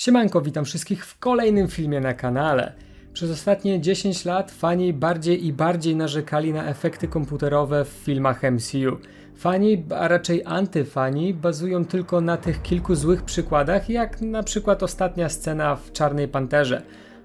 Siemanko, witam wszystkich w kolejnym filmie na kanale. Przez ostatnie 10 lat fani bardziej i bardziej narzekali na efekty komputerowe w filmach MCU. Fani, a raczej antyfani, bazują tylko na tych kilku złych przykładach, jak na przykład ostatnia scena w Czarnej Panterze.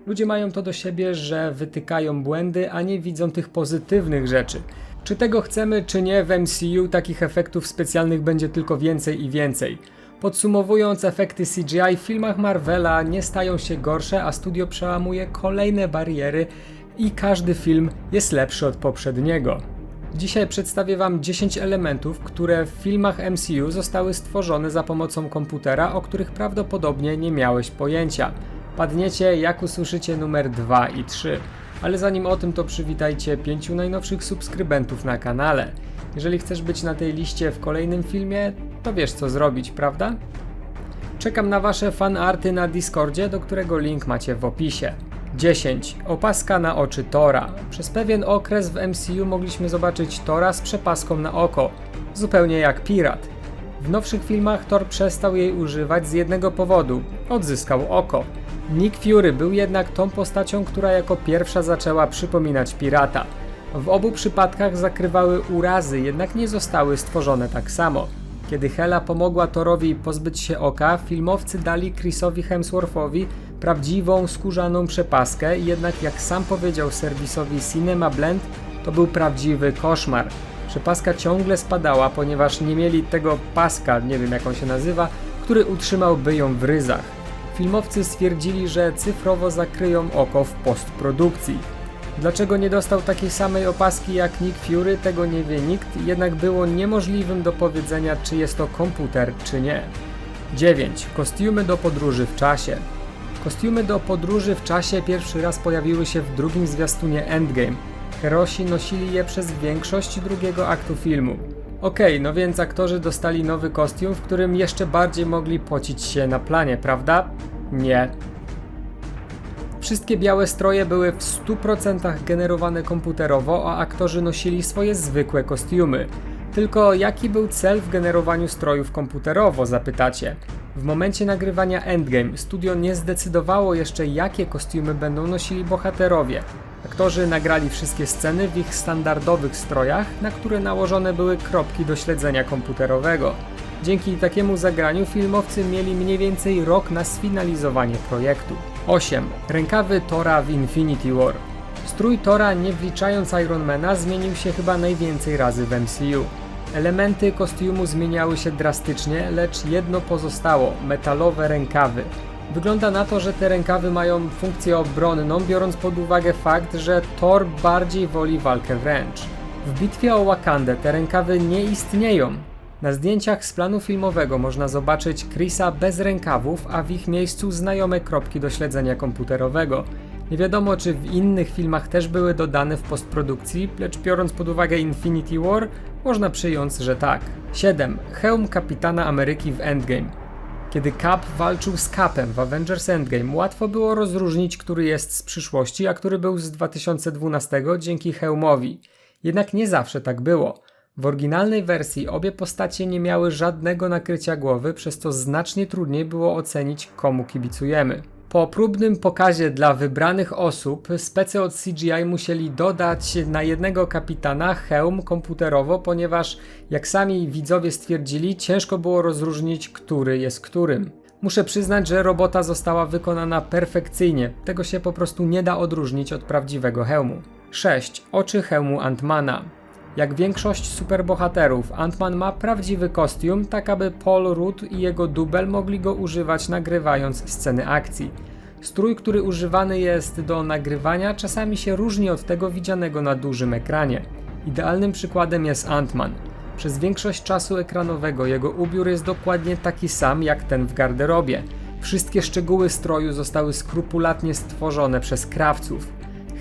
Ludzie mają to do siebie, że wytykają błędy, a nie widzą tych pozytywnych rzeczy. Czy tego chcemy, czy nie, w MCU takich efektów specjalnych będzie tylko więcej i więcej. Podsumowując, efekty CGI w filmach Marvela nie stają się gorsze, a studio przełamuje kolejne bariery i każdy film jest lepszy od poprzedniego. Dzisiaj przedstawię Wam 10 elementów, które w filmach MCU zostały stworzone za pomocą komputera, o których prawdopodobnie nie miałeś pojęcia. Padniecie, jak usłyszycie numer 2 i 3. Ale zanim o tym, to przywitajcie pięciu najnowszych subskrybentów na kanale. Jeżeli chcesz być na tej liście w kolejnym filmie, to wiesz co zrobić, prawda? Czekam na Wasze fanarty na Discordzie, do którego link macie w opisie. 10. Opaska na oczy Tora. Przez pewien okres w MCU mogliśmy zobaczyć Tora z przepaską na oko, zupełnie jak pirat. W nowszych filmach Thor przestał jej używać z jednego powodu odzyskał oko. Nick Fury był jednak tą postacią, która jako pierwsza zaczęła przypominać pirata. W obu przypadkach zakrywały urazy, jednak nie zostały stworzone tak samo. Kiedy Hela pomogła Thorowi pozbyć się oka, filmowcy dali Chrisowi Hemsworthowi prawdziwą skórzaną przepaskę, jednak jak sam powiedział serwisowi Cinema Blend, to był prawdziwy koszmar. Przepaska ciągle spadała, ponieważ nie mieli tego paska, nie wiem jak on się nazywa, który utrzymałby ją w ryzach. Filmowcy stwierdzili, że cyfrowo zakryją oko w postprodukcji. Dlaczego nie dostał takiej samej opaski jak Nick Fury, tego nie wie nikt, jednak było niemożliwym do powiedzenia, czy jest to komputer, czy nie. 9. Kostiumy do podróży w czasie. Kostiumy do podróży w czasie pierwszy raz pojawiły się w drugim zwiastunie Endgame. Herosi nosili je przez większość drugiego aktu filmu. Okej, no więc aktorzy dostali nowy kostium, w którym jeszcze bardziej mogli pocić się na planie, prawda? Nie. Wszystkie białe stroje były w 100% generowane komputerowo, a aktorzy nosili swoje zwykłe kostiumy. Tylko jaki był cel w generowaniu strojów komputerowo, zapytacie? W momencie nagrywania Endgame studio nie zdecydowało jeszcze, jakie kostiumy będą nosili bohaterowie. Aktorzy nagrali wszystkie sceny w ich standardowych strojach, na które nałożone były kropki do śledzenia komputerowego. Dzięki takiemu zagraniu filmowcy mieli mniej więcej rok na sfinalizowanie projektu. 8. Rękawy Tora w Infinity War. Strój Tora, nie wliczając Ironmana, zmienił się chyba najwięcej razy w MCU. Elementy kostiumu zmieniały się drastycznie, lecz jedno pozostało metalowe rękawy. Wygląda na to, że te rękawy mają funkcję obronną, biorąc pod uwagę fakt, że Thor bardziej woli walkę wręcz. W bitwie o Wakandę te rękawy nie istnieją. Na zdjęciach z planu filmowego można zobaczyć Chrisa bez rękawów, a w ich miejscu znajome kropki do śledzenia komputerowego. Nie wiadomo, czy w innych filmach też były dodane w postprodukcji, lecz biorąc pod uwagę Infinity War, można przyjąć, że tak. 7. Hełm kapitana Ameryki w Endgame. Kiedy Cap walczył z Capem w Avengers Endgame, łatwo było rozróżnić, który jest z przyszłości, a który był z 2012 dzięki hełmowi. Jednak nie zawsze tak było. W oryginalnej wersji obie postacie nie miały żadnego nakrycia głowy, przez co znacznie trudniej było ocenić, komu kibicujemy. Po próbnym pokazie dla wybranych osób, specy od CGI musieli dodać na jednego kapitana hełm komputerowo, ponieważ, jak sami widzowie stwierdzili, ciężko było rozróżnić, który jest którym. Muszę przyznać, że robota została wykonana perfekcyjnie, tego się po prostu nie da odróżnić od prawdziwego hełmu. 6. Oczy hełmu Antmana. Jak większość superbohaterów, Ant-Man ma prawdziwy kostium, tak aby Paul Rudd i jego dubel mogli go używać nagrywając sceny akcji. Strój, który używany jest do nagrywania, czasami się różni od tego widzianego na dużym ekranie. Idealnym przykładem jest Ant-Man. Przez większość czasu ekranowego jego ubiór jest dokładnie taki sam jak ten w garderobie. Wszystkie szczegóły stroju zostały skrupulatnie stworzone przez krawców.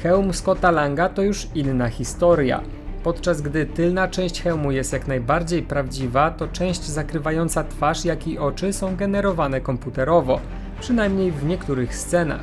Hełm Scotta Langa to już inna historia. Podczas gdy tylna część hełmu jest jak najbardziej prawdziwa, to część zakrywająca twarz, jak i oczy są generowane komputerowo, przynajmniej w niektórych scenach.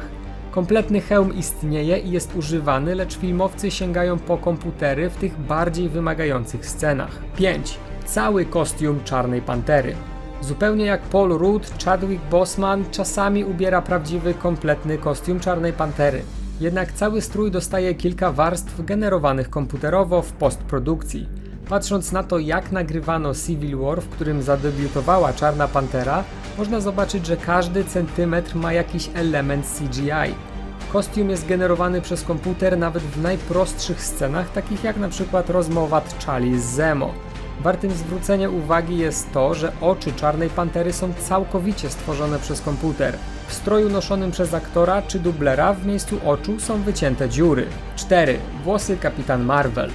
Kompletny hełm istnieje i jest używany, lecz filmowcy sięgają po komputery w tych bardziej wymagających scenach. 5. Cały kostium Czarnej Pantery. Zupełnie jak Paul Rudd, Chadwick Boseman czasami ubiera prawdziwy, kompletny kostium Czarnej Pantery. Jednak cały strój dostaje kilka warstw generowanych komputerowo w postprodukcji. Patrząc na to, jak nagrywano Civil War, w którym zadebiutowała Czarna Pantera, można zobaczyć, że każdy centymetr ma jakiś element CGI. Kostium jest generowany przez komputer nawet w najprostszych scenach, takich jak na przykład rozmowa T'Challi z Zemo. Wartym zwrócenia uwagi jest to, że oczy Czarnej Pantery są całkowicie stworzone przez komputer. W stroju noszonym przez aktora czy dublera w miejscu oczu są wycięte dziury. 4. Włosy Kapitan Marvel.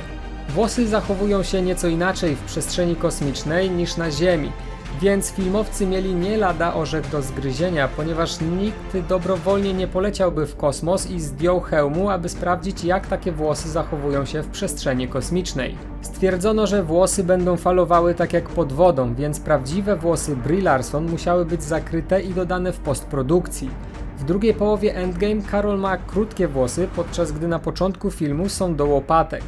Włosy zachowują się nieco inaczej w przestrzeni kosmicznej niż na Ziemi, więc filmowcy mieli nie lada orzech do zgryzienia, ponieważ nikt dobrowolnie nie poleciałby w kosmos i zdjął hełmu, aby sprawdzić jak takie włosy zachowują się w przestrzeni kosmicznej. Stwierdzono, że włosy będą falowały tak jak pod wodą, więc prawdziwe włosy Brie Larson musiały być zakryte i dodane w postprodukcji. W drugiej połowie Endgame Carol ma krótkie włosy, podczas gdy na początku filmu są do łopatek.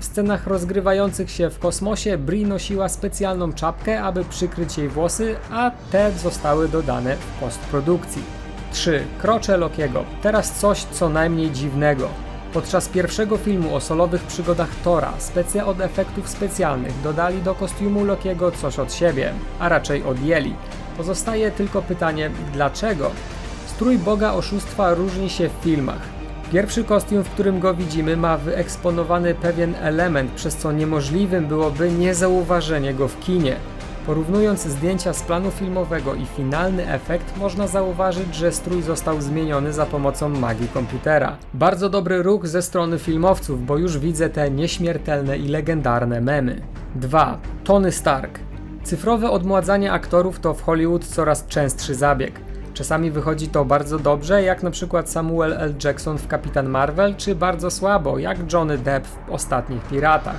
W scenach rozgrywających się w kosmosie Brie nosiła specjalną czapkę, aby przykryć jej włosy, a te zostały dodane w postprodukcji. 3. Krocze Lokiego. Teraz coś co najmniej dziwnego. Podczas pierwszego filmu o solowych przygodach Tora, specja od efektów specjalnych dodali do kostiumu Lokiego coś od siebie, a raczej odjęli. Pozostaje tylko pytanie, dlaczego? Strój Boga Oszustwa różni się w filmach. Pierwszy kostium, w którym go widzimy, ma wyeksponowany pewien element, przez co niemożliwym byłoby niezauważenie go w kinie. Porównując zdjęcia z planu filmowego i finalny efekt, można zauważyć, że strój został zmieniony za pomocą magii komputera. Bardzo dobry ruch ze strony filmowców, bo już widzę te nieśmiertelne i legendarne memy. 2. Tony Stark. Cyfrowe odmładzanie aktorów to w Hollywood coraz częstszy zabieg. Czasami wychodzi to bardzo dobrze, jak na przykład Samuel L. Jackson w Kapitan Marvel, czy bardzo słabo, jak Johnny Depp w Ostatnich Piratach.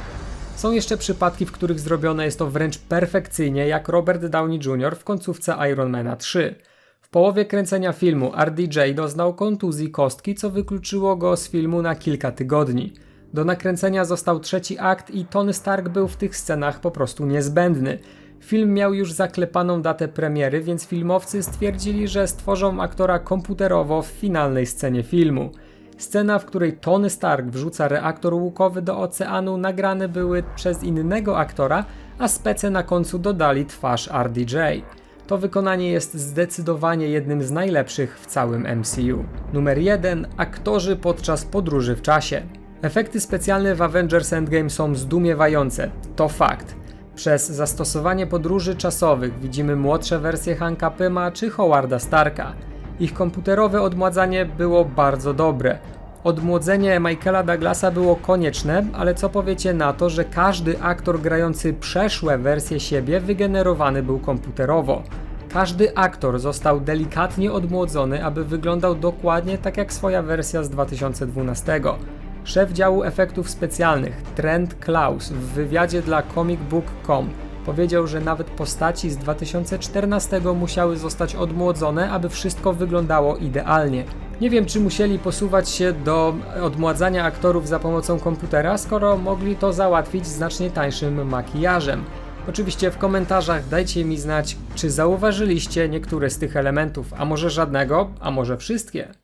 Są jeszcze przypadki, w których zrobione jest to wręcz perfekcyjnie, jak Robert Downey Jr. w końcówce Ironmana 3. W połowie kręcenia filmu RDJ doznał kontuzji kostki, co wykluczyło go z filmu na kilka tygodni. Do nakręcenia został trzeci akt i Tony Stark był w tych scenach po prostu niezbędny. Film miał już zaklepaną datę premiery, więc filmowcy stwierdzili, że stworzą aktora komputerowo w finalnej scenie filmu. Scena, w której Tony Stark wrzuca reaktor łukowy do oceanu, nagrane były przez innego aktora, a spece na końcu dodali twarz RDJ. To wykonanie jest zdecydowanie jednym z najlepszych w całym MCU. Numer 1. Aktorzy podczas podróży w czasie. Efekty specjalne w Avengers Endgame są zdumiewające, to fakt. Przez zastosowanie podróży czasowych widzimy młodsze wersje Hanka Pyma czy Howarda Starka. Ich komputerowe odmładzanie było bardzo dobre. Odmłodzenie Michaela Douglasa było konieczne, ale co powiecie na to, że każdy aktor grający przeszłe wersje siebie wygenerowany był komputerowo? Każdy aktor został delikatnie odmłodzony, aby wyglądał dokładnie tak jak swoja wersja z 2012. Szef działu efektów specjalnych Trent Klaus w wywiadzie dla comicbook.com powiedział, że nawet postaci z 2014 musiały zostać odmłodzone, aby wszystko wyglądało idealnie. Nie wiem, czy musieli posuwać się do odmładzania aktorów za pomocą komputera, skoro mogli to załatwić znacznie tańszym makijażem. Oczywiście w komentarzach dajcie mi znać, czy zauważyliście niektóre z tych elementów, a może żadnego, a może wszystkie.